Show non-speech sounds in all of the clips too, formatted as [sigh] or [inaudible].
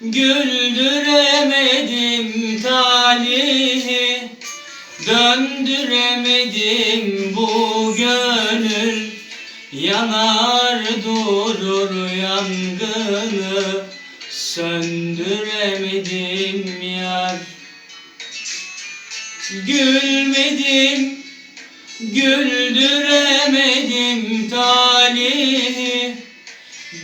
Güldüremedim talihi Döndüremedim bu gönül. Yanar durur yangını Söndüremedim yar. Gülmedim Güldüremedim talihi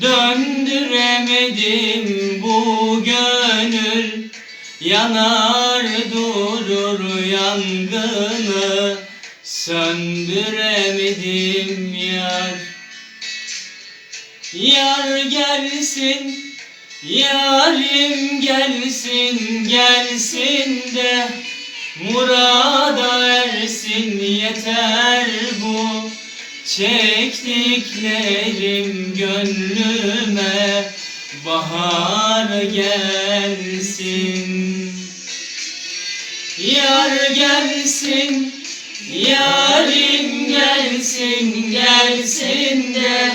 Döndüremedim bu gönül. Yanar durur yangını. Söndüremedim yar. Yar gelsin Yarim gelsin gelsin de Murada ersin yeter Çektiklerim gönlüme Bahar gelsin. Yar gelsin Yarim gelsin gelsin de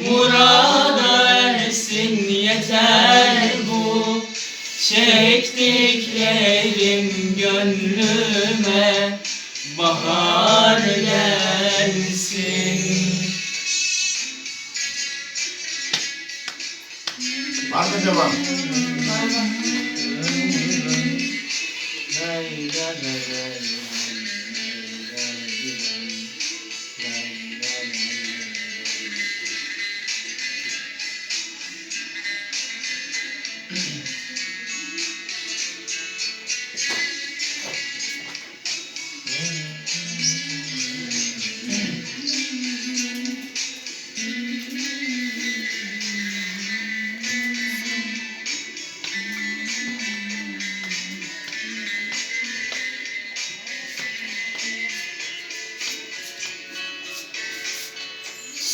Murada ersin. Yeter bu Çektiklerim gönlüme Bahar gelsin Var mı devam? [laughs]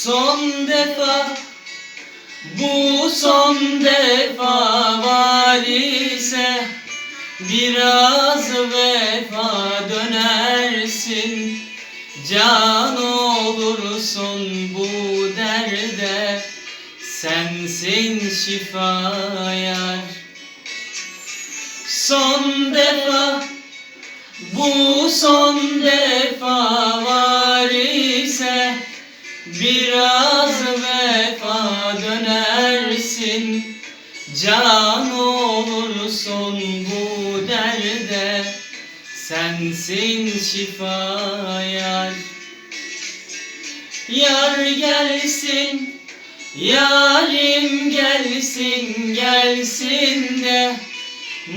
Son defa bu son defa var ise Biraz vefa dönersin. Can olursun bu derde Sensin şifa yar. Son defa bu son defa var ise Biraz Can olursun bu derde Sensin şifa yar. Yar gelsin Yarim gelsin gelsin de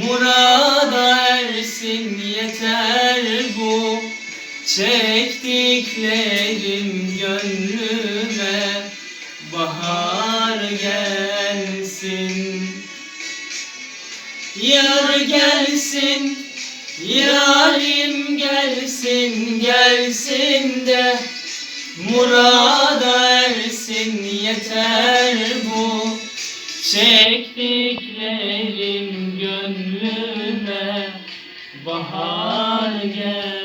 Murada ersin yeter bu Çektiklerim gönlüme. Bahar gelsin. Yar gelsin Yarim gelsin gelsin de Murada ersin. Yeter bu Çektiklerim gönlüme Bahar gelsin